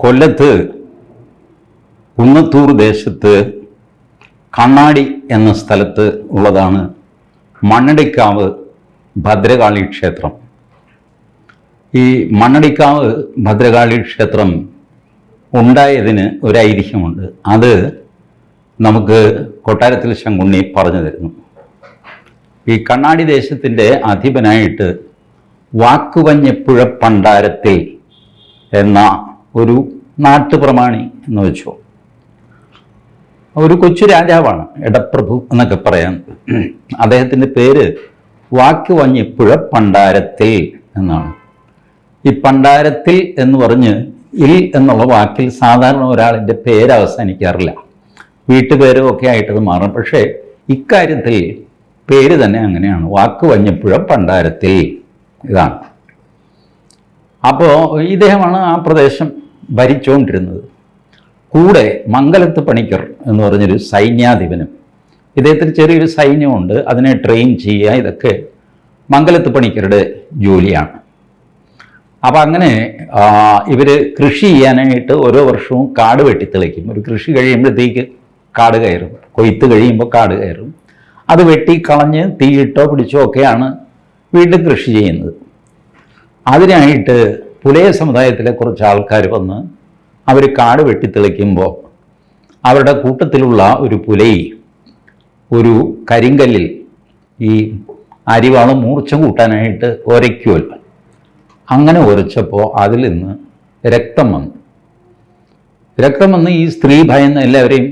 കൊല്ലത്ത് കുന്നത്തൂർ ദേശത്ത് കണ്ണാടി എന്ന സ്ഥലത്ത് ഉള്ളതാണ് മണ്ണടിക്കാവ് ഭദ്രകാളി ക്ഷേത്രം. ഈ മണ്ണടിക്കാവ് ഭദ്രകാളി ക്ഷേത്രം ഉണ്ടായതിന് ഒരു ഐതിഹ്യമുണ്ട് അത് നമുക്ക് കൊട്ടാരത്തിൽ ശങ്കുണ്ണി പറഞ്ഞു തരുന്നു. ഈ കണ്ണാടി ദേശത്തിന്റെ അധിപനായിട്ട് വാക്കുവഞ്ഞപ്പുഴ പണ്ടാരത്തിൽ എന്ന ഒരു നാട്ടുപ്രമാണി എന്ന് വെച്ചോ. ഒരു കൊച്ചു രാജാവാണ് ഇടപ്രഭു എന്നൊക്കെ പറയാൻ. അദ്ദേഹത്തിന്റെ പേര് വാക്ക് വാക്കുവഞ്ഞിപ്പുഴ പണ്ടാരത്തിൽ എന്നാണ്. ഈ പണ്ടാരത്തിൽ എന്ന് പറഞ്ഞ് ഇൽ എന്നുള്ള വാക്കിൽ സാധാരണ ഒരാളിന്റെ പേര് അവസാനിക്കാറില്ല. വീട്ടുപേരും ഒക്കെ ആയിട്ടത് മാറും. പക്ഷേ ഇക്കാര്യത്തിൽ പേര് തന്നെ അങ്ങനെയാണ്. വാക്ക് വഞ്ഞപ്പുഴ പണ്ടാരത്തിൽ ഇതാണ്. അപ്പോൾ ഇദ്ദേഹമാണ് ആ പ്രദേശം ഭരിച്ചുകൊണ്ടിരുന്നത് കൂടെ മംഗലത്ത് പണിക്കർ എന്ന് പറഞ്ഞൊരു സൈന്യാധിപനും. ഇദ്ദേഹത്തിന് ചെറിയൊരു സൈന്യമുണ്ട്. അതിനെ ട്രെയിൻ ചെയ്യുക ഇതൊക്കെ മംഗലത്ത് പണിക്കരുടെ ജോലിയാണ്. അപ്പം അങ്ങനെ ഇവർ കൃഷി ചെയ്യാനായിട്ട് ഓരോ വർഷവും കാട് വെട്ടിത്തെളിക്കും. ഒരു കൃഷി കഴിയുമ്പോഴത്തേക്ക് കാട് കയറും. കൊയ്ത്ത് കഴിയുമ്പോൾ കാട് കയറും. അത് വെട്ടി കളഞ്ഞ് തീയിട്ടോ പിടിച്ചോ ഒക്കെയാണ് വീണ്ടും കൃഷി ചെയ്യുന്നത്. അതിനായിട്ട് പുലയ സമുദായത്തിലെ കുറച്ച് ആൾക്കാർ വന്ന് അവർ കാട് വെട്ടിത്തെളിക്കുമ്പോൾ അവരുടെ കൂട്ടത്തിലുള്ള ഒരു പുലയി ഒരു കരിങ്കല്ലിൽ ഈ അരിവാളം മൂർച്ച കൂട്ടാനായിട്ട് ഒരയ്ക്കുമല്ലോ അങ്ങനെ ഉരച്ചപ്പോൾ അതിൽ നിന്ന് രക്തം വന്നു. രക്തം വന്ന് ഈ സ്ത്രീ ഭയന്ന് എല്ലാവരെയും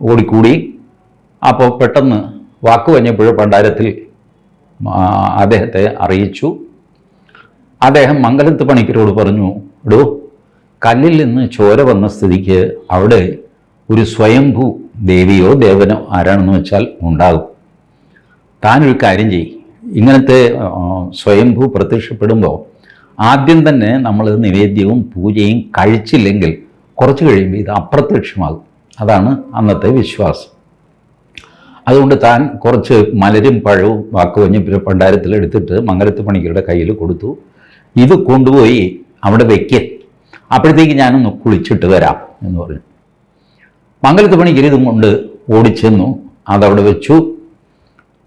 ഓടിക്കൂടി. അപ്പോൾ പെട്ടെന്ന് വാക്ക് വഞ്ഞപ്പുഴ പണ്ടാരത്തിൽ അദ്ദേഹത്തെ അറിയിച്ചു. അദ്ദേഹം മംഗലത്ത് പണിക്കരോട് പറഞ്ഞു എടോ കല്ലിൽ നിന്ന് ചോര വന്ന സ്ഥിതിക്ക് അവിടെ ഒരു സ്വയംഭൂ ദേവിയോ ദേവനോ ആരാണെന്ന് വെച്ചാൽ ഉണ്ടാകും. താനൊരു കാര്യം ചെയ്യും. ഇങ്ങനത്തെ സ്വയംഭൂ പ്രത്യക്ഷപ്പെടുമ്പോൾ ആദ്യം തന്നെ നമ്മൾ നിവേദ്യവും പൂജയും കഴിച്ചില്ലെങ്കിൽ കുറച്ച് കഴിയുമ്പോൾ ഇത് അപ്രത്യക്ഷമാകും. അതാണ് അന്നത്തെ വിശ്വാസം. അതുകൊണ്ട് താൻ കുറച്ച് മലരും പഴവും വാക്കുവഞ്ഞ് പണ്ടാരത്തിൽ എടുത്തിട്ട് മംഗലത്ത് പണിക്കരുടെ കയ്യിൽ കൊടുത്തു. ഇത് കൊണ്ടുപോയി അവിടെ വെക്ക്. അപ്പോഴത്തേക്ക് ഞാനൊന്ന് കുളിച്ചിട്ട് വരാം എന്ന് പറഞ്ഞു. മംഗലത്ത് പണിക്കർ ഇതും കൊണ്ട് ഓടിച്ചെന്നു. അതവിടെ വെച്ചു.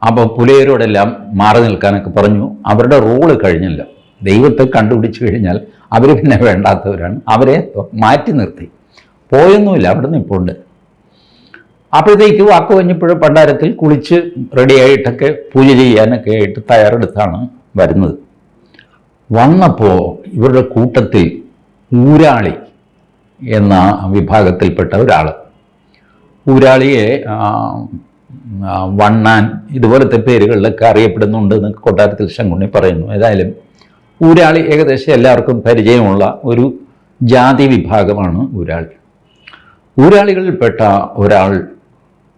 അപ്പോൾ പുലയരോടെല്ലാം മാറി നിൽക്കാനൊക്കെ പറഞ്ഞു. അവരുടെ റോൾ കഴിഞ്ഞല്ലോ. ദൈവത്തെ കണ്ടുപിടിച്ച് കഴിഞ്ഞാൽ അവർ പിന്നെ വേണ്ടാത്തവരാണ്. അവരെ മാറ്റി നിർത്തി. പോയൊന്നുമില്ല. അവിടെ നിൽപ്പുണ്ട് അപ്പോഴത്തേക്ക് വാക്ക് കഴിഞ്ഞപ്പോഴും പണ്ടാരത്തിൽ കുളിച്ച് റെഡിയായിട്ടൊക്കെ പൂജ ചെയ്യാനൊക്കെ ആയിട്ട് തയ്യാറെടുത്താണ് വരുന്നത്. വന്നപ്പോൾ ഇവരുടെ കൂട്ടത്തിൽ ഊരാളി എന്ന വിഭാഗത്തിൽപ്പെട്ട ഒരാൾ ഊരാളിയെ വണ്ണാൻ ഇതുപോലത്തെ പേരുകളിലൊക്കെ അറിയപ്പെടുന്നുണ്ട് എന്ന് കൊട്ടാരത്തിൽ ശങ്കുണ്ണി പറയുന്നു. ഏതായാലും ഊരാളി ഏകദേശം എല്ലാവർക്കും പരിചയമുള്ള ഒരു ജാതി വിഭാഗമാണ് ഊരാളി. ഊരാളികളിൽപ്പെട്ട ഒരാൾ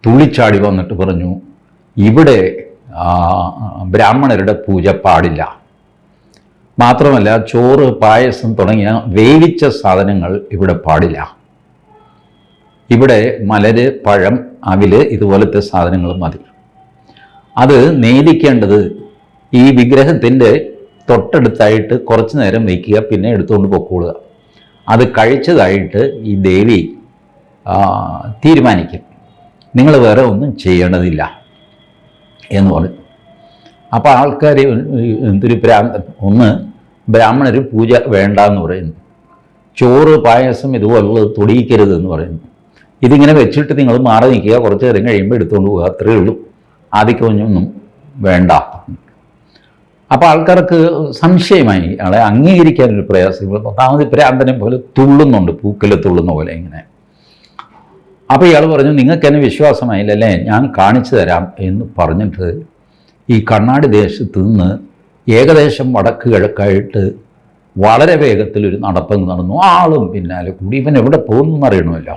തുള്ളിച്ചാടി വന്നിട്ട് പറഞ്ഞു ഇവിടെ ബ്രാഹ്മണരുടെ പൂജ പാടില്ല. മാത്രമല്ല ചോറ് പായസം തുടങ്ങിയ വേവിച്ച സാധനങ്ങൾ ഇവിടെ പാടില്ല. ഇവിടെ മലര് പഴം അവിൽ ഇതുപോലത്തെ സാധനങ്ങൾ മതി. അത് നേദിക്കേണ്ടത് ഈ വിഗ്രഹത്തിന്റെ തൊട്ടടുത്തായിട്ട് കുറച്ച് നേരം വയ്ക്കുക പിന്നെ എടുത്തുകൊണ്ട് പൊക്കോളുക. അത് കഴിച്ചതായിട്ട് ഈ ദേവി തീരുമാനിക്കും. നിങ്ങൾ വേറെ ഒന്നും ചെയ്യേണ്ടതില്ല എന്ന് പറഞ്ഞു. അപ്പോൾ ആൾക്കാർ എന്തൊരു ഭ്രാന്തൻ ഒന്ന് ബ്രാഹ്മണർ പൂജ വേണ്ട എന്ന് പറയുന്നു. ചോറ് പായസം ഇതുപോലുള്ളത് തൊടിയിക്കരുത് എന്ന് പറയുന്നു. ഇതിങ്ങനെ വെച്ചിട്ട് നിങ്ങൾ മാറി നിൽക്കുക കുറച്ച് നേരം കഴിയുമ്പോൾ എടുത്തുകൊണ്ട് പോകുക അത്രയേ ഉള്ളൂ. ആദിക്കൊന്നും വേണ്ട. അപ്പോൾ ആൾക്കാർക്ക് സംശയമായി ആളെ അംഗീകരിക്കാനൊരു പ്രയാസം. ഒന്നാമത് പ്രാന്തനെ പോലെ തുള്ളുന്നുണ്ട് പൂക്കൽ തുള്ളുന്ന പോലെ ഇങ്ങനെ. അപ്പോൾ ഇയാൾ പറഞ്ഞു നിങ്ങൾക്ക് എന്നെ വിശ്വാസമായില്ലല്ലേ? ഞാൻ കാണിച്ചു തരാം എന്ന് പറഞ്ഞിട്ട് ഈ കണ്ണാടി ദേശത്ത് നിന്ന് ഏകദേശം വടക്ക് കിഴക്കായിട്ട് വളരെ വേഗത്തിൽ ഒരു നടപ്പങ്ങ് നടന്നു. ആളും പിന്നാലെ കൂടി. ഇവൻ എവിടെ പോകുന്നു എന്നറിയണമല്ല.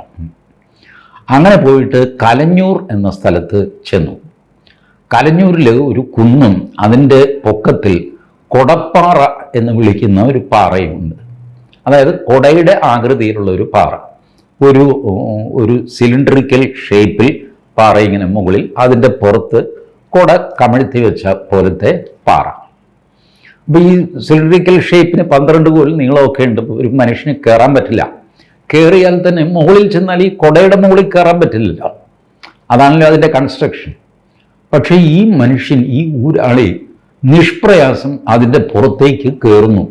അങ്ങനെ പോയിട്ട് കലഞ്ഞൂർ എന്ന സ്ഥലത്ത് ചെന്നു. കലഞ്ഞൂരിൽ ഒരു കുന്നും അതിന്റെ പൊക്കത്തിൽ കൊടപ്പാറ എന്ന് വിളിക്കുന്ന ഒരു പാറയുമുണ്ട്. അതായത് കൊടയുടെ ആകൃതിയിലുള്ള ഒരു പാറ. ഒരു ഒരു സിലിണ്ടറിക്കൽ ഷേപ്പിൽ പാറ ഇങ്ങനെ മുകളിൽ അതിന്റെ പുറത്ത് കൊട കമഴ്ത്തി വെച്ച പോലത്തെ പാറ. അപ്പോൾ ഈ സിലിണ്ടറിക്കൽ ഷേപ്പിന് പന്ത്രണ്ട് കോൽ നീളമൊക്കെ ഉണ്ട്. ഒരു മനുഷ്യന് കയറാൻ പറ്റില്ല. കയറിയാൽ തന്നെ മുകളിൽ ചെന്നാൽ ഈ കൊടയുടെ മുകളിൽ കയറാൻ പറ്റില്ല അതാണല്ലോ അതിന്റെ കൺസ്ട്രക്ഷൻ പക്ഷേ ഈ മനുഷ്യൻ ഈ ഊരാളി നിഷ്പ്രയാസം അതിന്റെ പുറത്തേക്ക് കയറുന്നു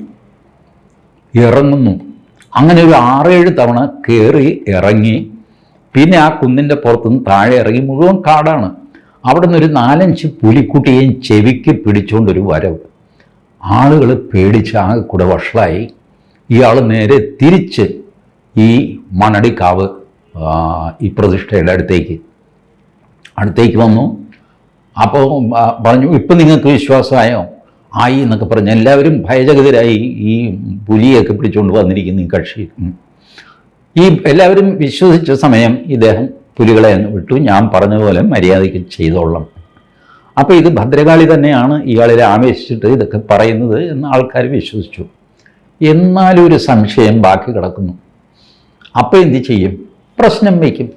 ഇറങ്ങുന്നു. അങ്ങനെ ഒരു ആറേഴ് തവണ കയറി ഇറങ്ങി. പിന്നെ ആ കുന്നിന്റെ പുറത്തുനിന്ന് താഴെ ഇറങ്ങി. മുഴുവൻ കാടാണ്. അവിടെ നിന്നൊരു നാലഞ്ച് പുലിക്കുട്ടിയെയും ചെവിക്ക് പിടിച്ചുകൊണ്ടൊരു വരവ്. ആളുകൾ പേടിച്ച് ആകെ കൂടെ വഷളായി ഇയാൾ നേരെ തിരിച്ച് ഈ മണടിക്കാവ് ഈ പ്രതിഷ്ഠയുടെ അടുത്തേക്ക്. അടുത്തേക്ക് വന്നു. അപ്പോൾ പറഞ്ഞു ഇപ്പം നിങ്ങൾക്ക് വിശ്വാസമായോ? ആയി എന്നൊക്കെ പറഞ്ഞു എല്ലാവരും ഭയചകിതരായി ഈ പുലിയൊക്കെ പിടിച്ചുകൊണ്ട് വന്നിരിക്കുന്നു ഈ കക്ഷി. ഈ എല്ലാവരും വിശ്വസിച്ച സമയം ഇദ്ദേഹം പുലികളെ വിട്ടു. ഞാൻ പറഞ്ഞതുപോലെ മര്യാദയ്ക്ക് ചെയ്തോളാം അപ്പോൾ ഇത് ഭദ്രകാളി തന്നെയാണ് ഇയാളിൽ ആവേശിച്ചിട്ട് ഇതൊക്കെ പറയുന്നത് എന്ന് ആൾക്കാർ വിശ്വസിച്ചു. എന്നാലും ഒരു സംശയം ബാക്കി കിടക്കുന്നു. അപ്പോൾ എന്ത് ചെയ്യും? പ്രശ്നം വയ്ക്കും.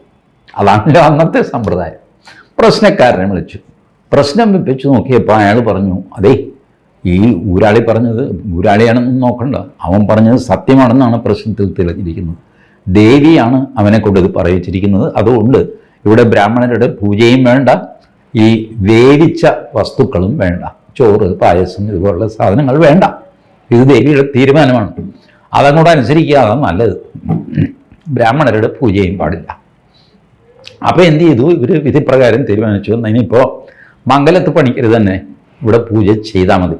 അതാണല്ലോ അന്നത്തെ സമ്പ്രദായം. പ്രശ്നക്കാരനെ വിളിച്ചു. പ്രശ്നം വെപ്പിച്ചു നോക്കിയപ്പോൾ അയാൾ പറഞ്ഞു അതേ ഈ ഊരാളി പറഞ്ഞത് ഊരാളിയാണെന്ന് നോക്കണ്ട. അവൻ പറഞ്ഞത് സത്യമാണെന്നാണ് പ്രശ്നത്തിൽ തെളിഞ്ഞിരിക്കുന്നത്. ദേവിയാണ് അവനെ കൊണ്ട് ഇത് പറയിച്ചിരിക്കുന്നത്. അതുകൊണ്ട് ഇവിടെ ബ്രാഹ്മണരുടെ പൂജയും വേണ്ട ഈ വേവിച്ച വസ്തുക്കളും വേണ്ട. ചോറ് പായസം ഇതുപോലുള്ള സാധനങ്ങൾ വേണ്ട. ഇത് ദേവിയുടെ തീരുമാനമാണ്. അതങ്ങോട്ട് അനുസരിക്കുക നല്ലത്. ബ്രാഹ്മണരുടെ പൂജയും പാടില്ല. അപ്പോൾ എന്ത് ചെയ്തു? ഇവർ വിധിപ്രകാരം തീരുമാനിച്ചു. ഇനിയിപ്പോൾ മംഗലത്ത് പണിക്കരുത് തന്നെ ഇവിടെ പൂജ ചെയ്താൽ മതി.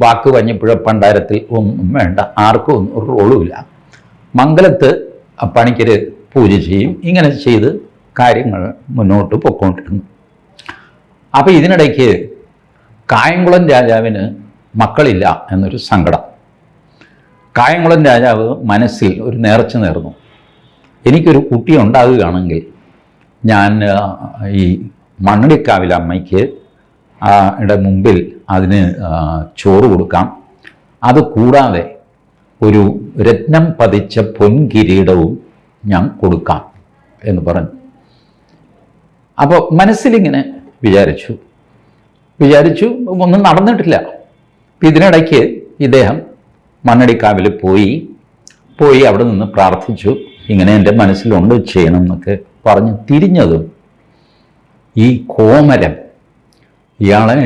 വാക്ക് വഞ്ഞപ്പുഴ പണ്ടാരത്തിൽ ഒന്നും വേണ്ട. ആർക്കും ഒന്നും റോളുമില്ല മംഗലത്ത് പണിക്കര് പൂജ ചെയ്യും. ഇങ്ങനെ ചെയ്ത് കാര്യങ്ങൾ മുന്നോട്ട് പൊക്കോണ്ടിരുന്നു. അപ്പോൾ ഇതിനിടയ്ക്ക് കായംകുളം രാജാവിന് മക്കളില്ല എന്നൊരു സങ്കടം. കായംകുളം രാജാവ് മനസ്സിൽ ഒരു നേർച്ച നേർന്നു. എനിക്കൊരു കുട്ടി ഉണ്ടാകുകയാണെങ്കിൽ ഞാൻ ഈ മണ്ണടിക്കാവിൽ അമ്മയ്ക്ക് മുമ്പിൽ അതിന് ചോറ് കൊടുക്കാം. അത് കൂടാതെ ഒരു രത്നം പതിച്ച പൊൻകിരീടവും ഞാൻ കൊടുക്കാം എന്ന് പറഞ്ഞു. അപ്പോൾ മനസ്സിലിങ്ങനെ വിചാരിച്ചു. വിചാരിച്ചു ഒന്നും നടന്നിട്ടില്ല. ഇതിനിടയ്ക്ക് ഇദ്ദേഹം മണ്ണടിക്കാവിൽ പോയി പോയി അവിടെ നിന്ന് പ്രാർത്ഥിച്ചു. ഇങ്ങനെ എന്റെ മനസ്സിലുണ്ട് ചെയ്യണം എന്നൊക്കെ പറഞ്ഞ് തിരിഞ്ഞതും ഈ കോമരം ഇയാളെ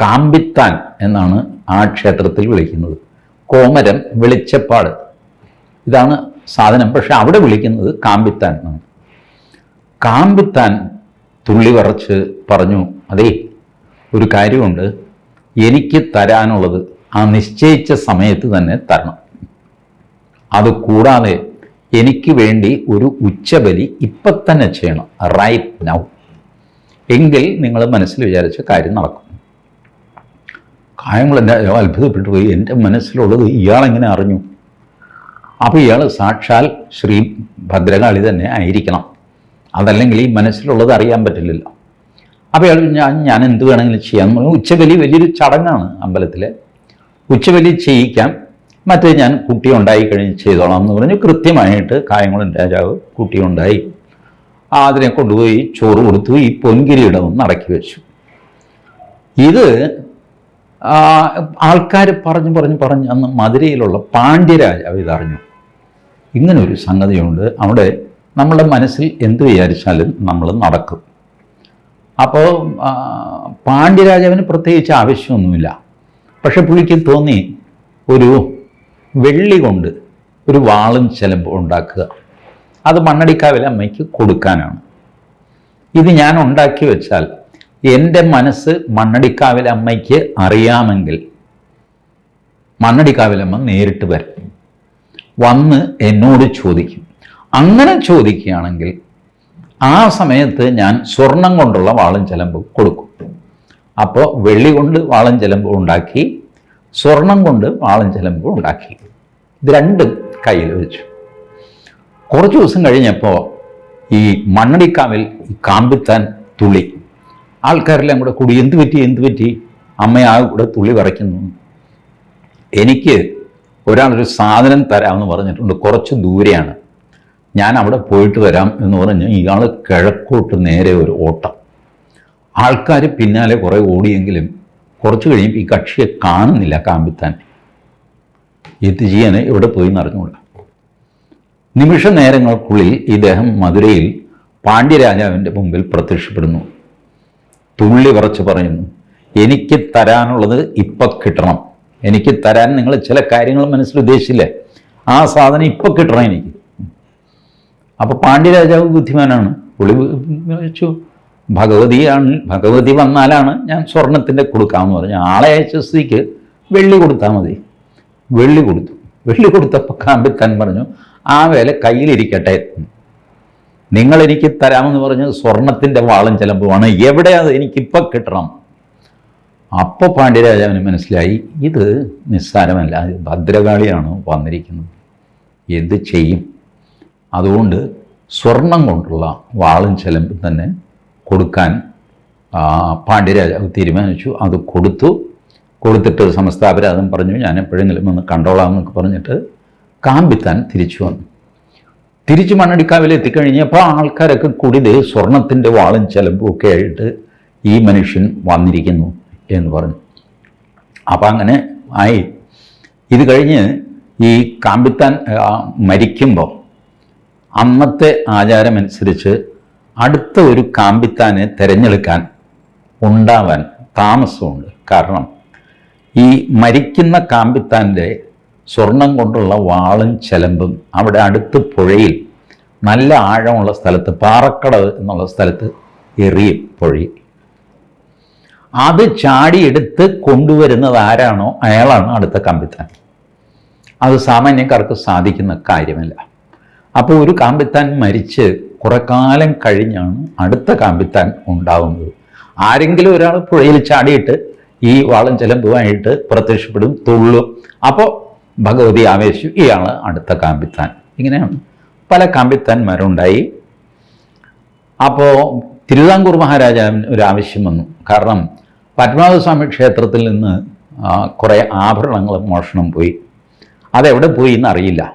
കാമ്പിത്താൻ എന്നാണ് ആ ക്ഷേത്രത്തിൽ വിളിക്കുന്നത്. കോമരം വെളിച്ചപ്പാട്. ഇതാണ് സാധനം. പക്ഷെ അവിടെ വിളിക്കുന്നത് കാമ്പിത്താൻ എന്നാണ്. കാമ്പിത്താൻ തുള്ളി വറച്ച് പറഞ്ഞു അതേ ഒരു കാര്യമുണ്ട്. എനിക്ക് തരാനുള്ളത് ആ നിശ്ചയിച്ച സമയത്ത് തന്നെ തരണം. അത് കൂടാതെ എനിക്ക് വേണ്ടി ഒരു ഉച്ചബലി ഇപ്പം തന്നെ ചെയ്യണം. റൈറ്റ് നൗ എങ്കിൽ നിങ്ങൾ മനസ്സിൽ വിചാരിച്ച കാര്യം നടക്കും. രാജാവ് അത്ഭുതപ്പെട്ടു എന്റെ മനസ്സിലുള്ളത് ഇയാളെങ്ങനെ അറിഞ്ഞു? അപ്പോൾ ഇയാൾ സാക്ഷാൽ ശ്രീ ഭദ്രകാളി തന്നെ ആയിരിക്കണം. അതല്ലെങ്കിൽ ഈ മനസ്സിലുള്ളത് അറിയാൻ പറ്റില്ലല്ലോ. അപ്പോൾ ഇയാൾ ഞാൻ ഞാൻ എന്ത് വേണമെങ്കിലും ചെയ്യാം. ഉച്ചബലി വലിയൊരു ചടങ്ങാണ് അമ്പലത്തിൽ ഉച്ചബലി ചെയ്യിക്കാം. മറ്റേ ഞാൻ കുട്ടി ഉണ്ടായി കഴിഞ്ഞ് ചെയ്തോളാം എന്ന് പറഞ്ഞു കൃത്യമായിട്ട് കായംകുളം രാജാവ് കുട്ടി ഉണ്ടായി. അതിനെ കൊണ്ടുപോയി ചോറ് കൊടുത്തു ഈ പൊൻകിരീടവും നടക്കി വെച്ചു. ഇത് ആൾക്കാർ പറഞ്ഞു പറഞ്ഞു പറഞ്ഞ് അന്ന് മധുരയിലുള്ള പാണ്ഡ്യരാജാവ് ഇതറിഞ്ഞു ഇങ്ങനൊരു സംഗതിയുണ്ട്. അവിടെ നമ്മളുടെ മനസ്സിൽ എന്ത് വിചാരിച്ചാലും നമ്മൾ നടക്കും. അപ്പോൾ പാണ്ഡ്യരാജാവിന് പ്രത്യേകിച്ച് ആവശ്യമൊന്നുമില്ല. പക്ഷെ പുള്ളിക്ക് തോന്നി ഒരു വെള്ളി കൊണ്ട് ഒരു വാളും ചിലമ്പോൾ ഉണ്ടാക്കുക. അത് മണ്ണടിക്കാവിലെ അമ്മയ്ക്ക് കൊടുക്കാനാണ്. ഇത് ഞാൻ ഉണ്ടാക്കി വെച്ചാൽ എന്റെ മനസ്സ് മണ്ണടിക്കാവിലമ്മയ്ക്ക് അറിയാമെങ്കിൽ മണ്ണടിക്കാവിലമ്മ നേരിട്ട് വരും വന്ന് എന്നോട് ചോദിക്കും. അങ്ങനെ ചോദിക്കുകയാണെങ്കിൽ ആ സമയത്ത് ഞാൻ സ്വർണം കൊണ്ടുള്ള വാളും ചിലമ്പ് കൊടുക്കും. അപ്പോൾ വെള്ളി കൊണ്ട് വാളും ചിലമ്പ് ഉണ്ടാക്കി സ്വർണം കൊണ്ട് വാളും ചിലമ്പ് ഉണ്ടാക്കി. ഇത് രണ്ടും കയ്യിൽ വെച്ചു കുറച്ച് ദിവസം കഴിഞ്ഞപ്പോൾ ഈ മണ്ണടിക്കാവിൽ കാമ്പിത്താൻ തുള്ളി. ആൾക്കാരെല്ലാം കൂടെ കൂടി എന്ത് പറ്റി എന്ത് പറ്റി? അമ്മയാ കൂടെ തുള്ളി വരയ്ക്കുന്നു എനിക്ക് ഒരാളൊരു സാധനം തരാമെന്ന് പറഞ്ഞിട്ടുണ്ട്. കുറച്ച് ദൂരെയാണ്. ഞാൻ അവിടെ പോയിട്ട് വരാം എന്ന് പറഞ്ഞ് ഇയാൾ കിഴക്കോട്ട് നേരെ ഒരു ഓട്ടം. ആൾക്കാർ പിന്നാലെ കുറേ ഓടിയെങ്കിലും കുറച്ച് കഴിയുമ്പോൾ ഈ കക്ഷിയെ കാണുന്നില്ല കാമ്പിത്താൻ. എന്ത് ചെയ്യാൻ ഇവിടെ പോയി എന്നറിഞ്ഞുകൂടാ നിമിഷ നേരങ്ങൾക്കുള്ളിൽ ഇദ്ദേഹം മധുരയിൽ പാണ്ഡ്യരാജാവിന്റെ മുമ്പിൽ പ്രത്യക്ഷപ്പെടുന്നു. തുള്ളി വിറച്ച് പറയുന്നു. എനിക്ക് തരാനുള്ളത് ഇപ്പം കിട്ടണം. എനിക്ക് തരാൻ നിങ്ങൾ ചില കാര്യങ്ങൾ മനസ്സിൽ ഉദ്ദേശിച്ചില്ലേ. ആ സാധനം ഇപ്പം കിട്ടണം എനിക്ക്. അപ്പോൾ പാണ്ഡ്യരാജാവ് ബുദ്ധിമാനാണ്. പുള്ളി വെച്ചു ഭഗവതിയാണ് ഭഗവതി വന്നാലാണ് ഞാൻ സ്വർണത്തിന്റെ കൊടുക്കാമെന്ന് പറഞ്ഞു. ആളെ അയച്ച സ്ഥിതിക്ക് വെള്ളി കൊടുത്താൽ മതി. വെള്ളി കൊടുത്തു. വെള്ളി കൊടുത്തപ്പോൾ കാമ്പിത്താൻ പറഞ്ഞു ആ വേല കയ്യിലിരിക്കട്ടെ. നിങ്ങൾ എനിക്ക് തരാമെന്ന് പറഞ്ഞ് സ്വർണത്തിന്റെ വാളം ചിലമ്പുമാണ്. അത് എനിക്കിപ്പോൾ കിട്ടണം? അപ്പോൾ പാണ്ഡ്യരാജാവിന് മനസ്സിലായി ഇത് നിസ്സാരമല്ല ഭദ്രകാളിയാണ് വന്നിരിക്കുന്നത്. എന്ത് ചെയ്യും? അതുകൊണ്ട് സ്വർണം കൊണ്ടുള്ള വാളും ചെലമ്പും തന്നെ കൊടുക്കാൻ പാണ്ഡ്യരാജാവ് തീരുമാനിച്ചു. അത് കൊടുത്തു. കൊടുത്തിട്ട് സമസ്താപരാധം പറഞ്ഞു ഞാൻ എപ്പോഴെങ്കിലും ഒന്ന് കണ്ടോളാം എന്നൊക്കെ പറഞ്ഞിട്ട് കാമ്പിത്താൻ തിരിച്ചു വന്നു. തിരിച്ച് മണ്ണടിക്കാവിൽ എത്തിക്കഴിഞ്ഞപ്പോൾ ആൾക്കാരൊക്കെ കൂടി ദേ സ്വർണത്തിന്റെ വാളും ചെലമ്പും ഒക്കെ ആയിട്ട് ഈ മനുഷ്യൻ വന്നിരിക്കുന്നു എന്ന് പറഞ്ഞു. അപ്പം അങ്ങനെ ആയി. ഇത് കഴിഞ്ഞ് ഈ കാമ്പിത്താൻ മരിക്കുമ്പോൾ അന്നത്തെ ആചാരമനുസരിച്ച് അടുത്ത ഒരു കാമ്പിത്താനെ തിരഞ്ഞെടുക്കാൻ ഉണ്ടാവാൻ താമസമുണ്ട്. കാരണം ഈ മരിക്കുന്ന കാമ്പിത്താന്റെ സ്വർണം കൊണ്ടുള്ള വാളും ചെലമ്പും അവിടെ അടുത്ത് പുഴയിൽ നല്ല ആഴമുള്ള സ്ഥലത്ത് പാറക്കടവ് എന്നുള്ള സ്ഥലത്ത് എറിയും പുഴയിൽ. അത് ചാടിയെടുത്ത് കൊണ്ടുവരുന്നത് ആരാണോ അയാളാണ് അടുത്ത കമ്പിത്താൻ. അത് സാമാന്യക്കാർക്ക് സാധിക്കുന്ന കാര്യമല്ല. അപ്പോൾ ഒരു കാമ്പിത്താൻ മരിച്ച് കുറെ കാലം കഴിഞ്ഞാണ് അടുത്ത കാമ്പിത്താൻ ഉണ്ടാവുന്നത്. ആരെങ്കിലും ഒരാൾ പുഴയിൽ ചാടിയിട്ട് ഈ വാളം ചെലമ്പുമായിട്ട് പ്രത്യക്ഷപ്പെടും തുള്ളും. അപ്പോൾ ഭഗവതി ആവേശിച്ചു. ഇയാൾ അടുത്ത കാമ്പിത്താൻ. ഇങ്ങനെയാണ് പല കാമ്പിത്താന്മാരുണ്ടായി. അപ്പോൾ തിരുവിതാംകൂർ മഹാരാജാവിന് ഒരു ആവശ്യം വന്നു. കാരണം പത്മനാഭസ്വാമി ക്ഷേത്രത്തിൽ നിന്ന് കുറേ ആഭരണങ്ങൾ മോഷണം പോയി. അതെവിടെ പോയി എന്നറിയില്ല.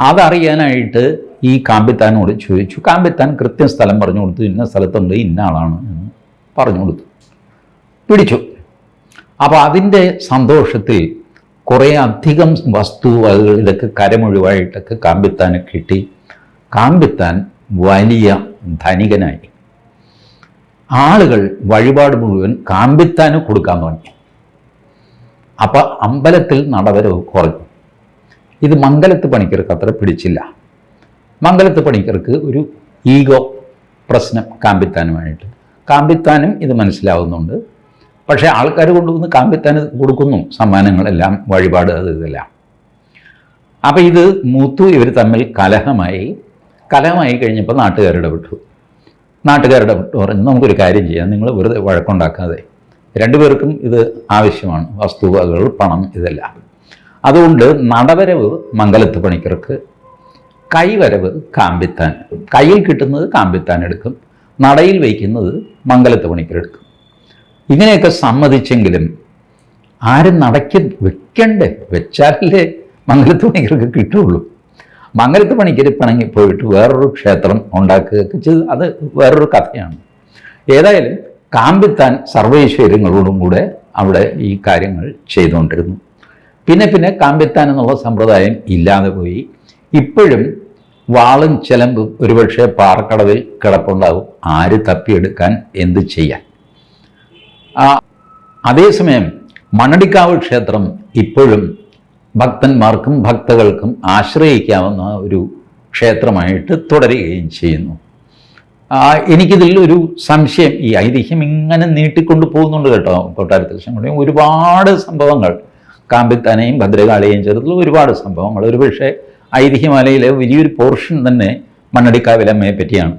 അതറിയാനായിട്ട് ഈ കാമ്പിത്താനോട് ചോദിച്ചു. കാമ്പിത്താൻ കൃത്യം സ്ഥലം പറഞ്ഞു കൊടുത്തു. ഇന്ന സ്ഥലത്തുണ്ട് ഇന്ന ആളാണ് എന്ന് പറഞ്ഞു കൊടുത്തു. പിടിച്ചു. അപ്പോൾ അതിന്റെ സന്തോഷത്തിൽ കുറേ അധികം വസ്തുവകകൾ ഇതൊക്കെ കരമൊഴിവായിട്ടൊക്കെ കാമ്പിത്താന് കിട്ടി. കാമ്പിത്താൻ വലിയ ധനികനായി. ആളുകൾ വഴിപാട് മുഴുവൻ കാമ്പിത്താന് കൊടുക്കാൻ തുടങ്ങി. അപ്പം അമ്പലത്തിൽ നടവരവ് കുറഞ്ഞു. ഇത് മംഗലത്ത് പണിക്കർക്ക് അത്ര പിടിച്ചില്ല. മംഗലത്ത് പണിക്കർക്ക് ഒരു ഈഗോ പ്രശ്നം കാമ്പിത്താനുമായിട്ട്. കാമ്പിത്താനും ഇത് മനസ്സിലാവുന്നുണ്ട്. പക്ഷേ ആൾക്കാർ കൊണ്ടുവന്ന് കാമ്പിത്താന് കൊടുക്കുന്നു. സമ്മാനങ്ങളെല്ലാം വഴിപാട് അത് ഇതെല്ലാം. അപ്പം ഇത് മൂത്തു ഇവർ തമ്മിൽ കലഹമായി. കലഹമായി കഴിഞ്ഞപ്പോൾ നാട്ടുകാരുടെ വിട്ടു നാട്ടുകാരുടെ വിട്ടു പറഞ്ഞു നമുക്കൊരു കാര്യം ചെയ്യാം. നിങ്ങൾ വെറുതെ വഴക്കുണ്ടാക്കാതെ. രണ്ടുപേർക്കും ഇത് ആവശ്യമാണ്. വസ്തുവകകൾ പണം ഇതെല്ലാം. അതുകൊണ്ട് നടവരവ് മംഗലത്ത് പണിക്കർക്ക് കൈവരവ് കാമ്പിത്താൻ കയ്യിൽ കിട്ടുന്നത് കാമ്പിത്താൻ എടുക്കും. നടയിൽ വയ്ക്കുന്നത് മംഗലത്ത് പണിക്കർ എടുക്കും. ഇങ്ങനെയൊക്കെ സമ്മതിച്ചെങ്കിലും ആരും നടയ്ക്ക് വെക്കണ്ടേ? വെച്ചാലല്ലേ മംഗലത്ത് പണിക്കർക്ക് കിട്ടുള്ളൂ. മംഗലത്ത് പണിക്കർ പിണങ്ങി പോയിട്ട് വേറൊരു ക്ഷേത്രം ഉണ്ടാക്കുകയൊക്കെ ചെയ്ത് അത് വേറൊരു കഥയാണ്. ഏതായാലും കാമ്പിത്താൻ സർവൈശ്വര്യങ്ങളോടും കൂടെ അവിടെ ഈ കാര്യങ്ങൾ ചെയ്തുകൊണ്ടിരുന്നു. പിന്നെ പിന്നെ കാമ്പിത്താൻ എന്നുള്ള സമ്പ്രദായം ഇല്ലാതെ പോയി. ഇപ്പോഴും വാളും ചെലമ്പും ഒരുപക്ഷെ പാറക്കടവിൽ കിടപ്പുണ്ടാവും ആര് തപ്പിയെടുക്കാൻ എന്ത് ചെയ്യാൻ? അതേസമയം മണ്ണടിക്കാവ് ക്ഷേത്രം ഇപ്പോഴും ഭക്തന്മാർക്കും ഭക്തകൾക്കും ആശ്രയിക്കാവുന്ന ഒരു ക്ഷേത്രമായിട്ട് തുടരുകയും ചെയ്യുന്നു. എനിക്കിതിൽ ഒരു സംശയം ഈ ഐതിഹ്യം ഇങ്ങനെ നീട്ടിക്കൊണ്ട് പോകുന്നുണ്ട് കേട്ടോ കൊട്ടാരത്തിൽ ശങ്കുണ്ണിയും ഒരുപാട് സംഭവങ്ങൾ കാമ്പിത്താനെയും ഭദ്രകാളിയെയും ചേർത്തുള്ള ഒരുപാട് സംഭവങ്ങൾ. ഒരുപക്ഷെ ഐതിഹ്യമാലയിലെ വലിയൊരു പോർഷൻ തന്നെ മണ്ണടിക്കാവിലമ്മയെ പറ്റിയാണ്.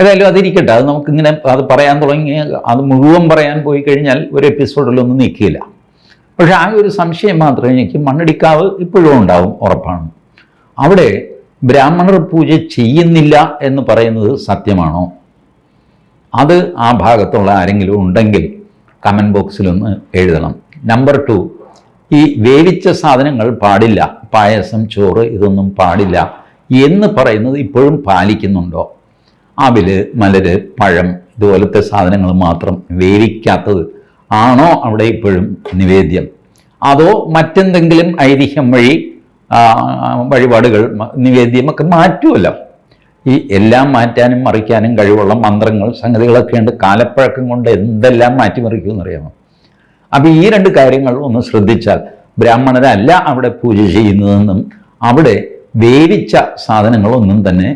ഏതായാലും അതിരിക്കട്ടെ. അത് നമുക്കിങ്ങനെ അത് പറയാൻ തുടങ്ങി അത് മുഴുവൻ പറയാൻ പോയി കഴിഞ്ഞാൽ ഒരു എപ്പിസോഡിലൊന്നും നിൽക്കില്ല പക്ഷെ ആ ഒരു സംശയം മാത്രമേ എനിക്ക് മണ്ണടിക്കാവ് ഇപ്പോഴും ഉണ്ടാവും ഉറപ്പാണ്. അവിടെ ബ്രാഹ്മണർ പൂജ ചെയ്യുന്നില്ല എന്ന് പറയുന്നത് സത്യമാണോ? അത് ആ ഭാഗത്തുള്ള ആരെങ്കിലും ഉണ്ടെങ്കിൽ കമന്റ് ബോക്സിലൊന്ന് എഴുതണം. നമ്പർ ടു ഈ വേവിച്ച സാധനങ്ങൾ പാടില്ല. പായസം ചോറ് ഇതൊന്നും പാടില്ല എന്ന് പറയുന്നത് ഇപ്പോഴും പാലിക്കുന്നുണ്ടോ? അവിൽ മലര് പഴം ഇതുപോലത്തെ സാധനങ്ങൾ മാത്രം വേവിക്കാത്തത് ആണോ അവിടെ ഇപ്പോഴും നിവേദ്യം? അതോ മറ്റെന്തെങ്കിലും ഐതിഹ്യം വഴി വഴിപാടുകൾ നിവേദ്യമൊക്കെ മാറ്റുമല്ലോ ഈ എല്ലാം മാറ്റാനും മറിക്കാനും കഴിവുള്ള മന്ത്രങ്ങൾ സംഗതികളൊക്കെ ഉണ്ട്. കാലപ്പഴക്കം കൊണ്ട് എന്തെല്ലാം മാറ്റിമറിക്കുമെന്നറിയാമോ? അപ്പോൾ ഈ രണ്ട് കാര്യങ്ങൾ ഒന്ന് ശ്രദ്ധിച്ചാൽ ബ്രാഹ്മണരല്ല അവിടെ പൂജ ചെയ്യുന്നതെന്നും അവിടെ വേവിച്ച സാധനങ്ങളൊന്നും തന്നെ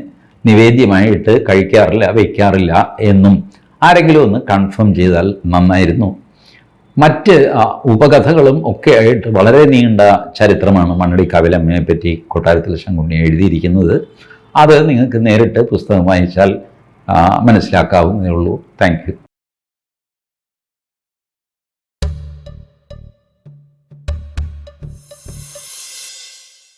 നിവേദ്യമായിട്ട് കഴിക്കാറില്ല വയ്ക്കാറില്ല എന്നും ആരെങ്കിലും ഒന്ന് കൺഫേം ചെയ്താൽ നന്നായിരുന്നു. മറ്റ് ഉപകഥകളും ഒക്കെ ആയിട്ട് വളരെ നീണ്ട ചരിത്രമാണ് മണ്ണടി കവിലമ്മയെ പറ്റി കൊട്ടാരത്തിൽ ശങ്കുണ്ണി എഴുതിയിരിക്കുന്നത്. അത് നിങ്ങൾക്ക് നേരിട്ട് പുസ്തകം വായിച്ചാൽ മനസ്സിലാക്കാവുന്നേ ഉള്ളൂ. താങ്ക്